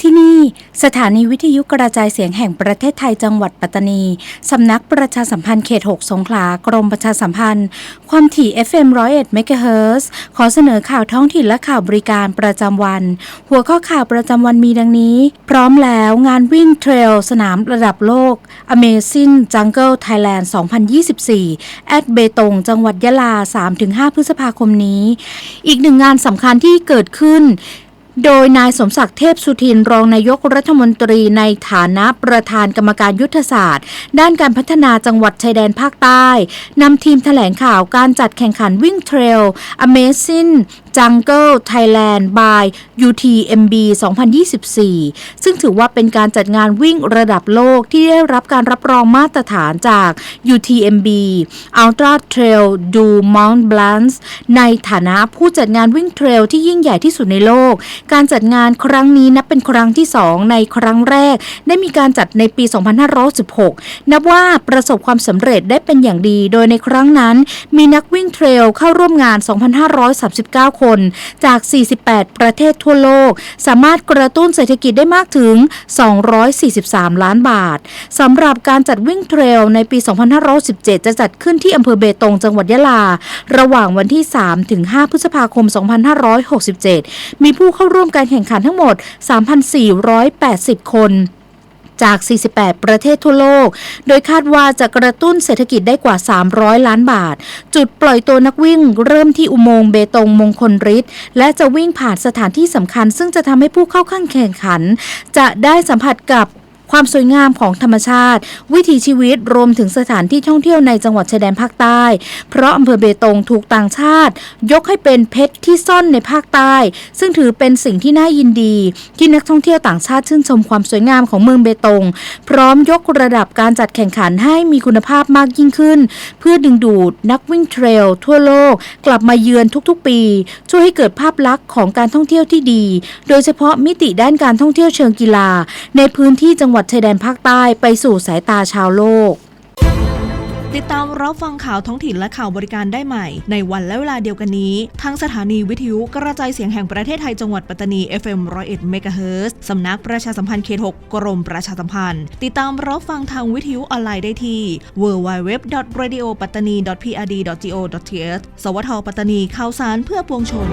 ที่นี่ สถานีวิทยุกระจายเสียงแห่งประเทศไทยจังหวัดปัตตานี สำนักประชาสัมพันธ์เขต 6 สงขลากรมประชาสัมพันธ์ ความถี่ FM 101 MHz ขอเสนอข่าวท้องถิ่นและข่าวบริการประจำวัน หัวข้อข่าวประจำวันมีดังนี้ พร้อมแล้วงานวิ่งเทรลสนามระดับโลก Amazing Jungle Thailand 2024 แอดเบตงจังหวัดยะลา 3-5 พฤษภาคมนี้ อีกหนึ่งงานสำคัญที่เกิดขึ้น โดยนายสมศักดิ์เทพสุทินรองนายกรัฐมนตรีในฐานะประธานกรรมการยุทธศาสตร์ ด้านการพัฒนาจังหวัดชายแดนภาคใต้นำทีมแถลงข่าวการจัดแข่งขันวิ่งเทรล Amazing Jungle Thailand by UTMB 2024 ซึ่งถือว่าเป็นการจัดงานวิ่งระดับโลกที่ได้รับการรับรองมาตรฐานจาก UTMB Ultra Trail du Mont Blanc ในฐานะผู้จัดงานวิ่งเทรลที่ยิ่งใหญ่ที่สุดในโลก การจัดงานครั้งนี้นับเป็นครั้งที่ 2 ในครั้งแรก ได้มีการจัดในปี 2516 นับว่าประสบความสำเร็จได้เป็นอย่างดี โดยในครั้งนั้นมีนักวิ่งเทรลเข้าร่วมงาน 2,539 คนจาก 48 ประเทศทั่วโลก สามารถกระตุ้นเศรษฐกิจได้มากถึง 243 ล้านบาทสำหรับการจัดวิ่งเทรลในปี 2517 จะจัดขึ้นที่อำเภอเบตงจังหวัดยะลา ระหว่างวันที่ 3 ถึง 5 พฤษภาคม 2567 มีผู้เข้าร่วมการแข่งขันทั้งหมด 3,480 คน จาก 48 ประเทศทั่วโลก โดยคาดว่าจะกระตุ้นเศรษฐกิจได้กว่า 300 ล้านบาท จุดปล่อยตัวนักวิ่งเริ่มที่อุโมงค์เบตงมงคลฤทธิ์และจะวิ่งผ่านสถานที่สำคัญ ซึ่งจะทำให้ผู้เข้าข้างแข่งขัน จะได้สัมผัสกับ ความสวยงามของธรรมชาติ วิถีชีวิตรวมถึงสถานที่ท่องเที่ยวในจังหวัดชายแดนภาคใต้ เพราะอำเภอเบตงถูกต่างชาติ ยกให้เป็นเพชรที่ซ่อนในภาคใต้ ซึ่งถือเป็นสิ่งที่น่ายินดี ที่นักท่องเที่ยวต่างชาติชื่นชมความสวยงามของเมืองเบตง พร้อมยกระดับการจัดแข่งขันให้มีคุณภาพมากยิ่งขึ้น เพื่อดึงดูดนักวิ่งเทรลทั่วโลกกลับมาเยือนทุกๆ ปี ช่วยให้เกิดภาพลักษณ์ของการท่องเที่ยวที่ดี โดยเฉพาะมิติด้านการท่องเที่ยวเชิงกีฬา ในพื้นที่จังหวัดชายแดนภาคใต้ไปสู่สายตาชาวโลก ติดตามรับฟังข่าวท้องถิ่นและข่าวบริการได้ใหม่ ในวันและเวลาเดียวกันนี้ ทางสถานีวิทยุกระจายเสียงแห่งประเทศไทยจังหวัดปัตตานี FM 101 MHz สำนักประชาสัมพันธ์เขต6กรมประชาสัมพันธ์ ติดตามรับฟังทางวิทยุออนไลน์ได้ที่ www.radiopattani.prd.go.th สวทปัตตานีข่าวสารเพื่อปวงชน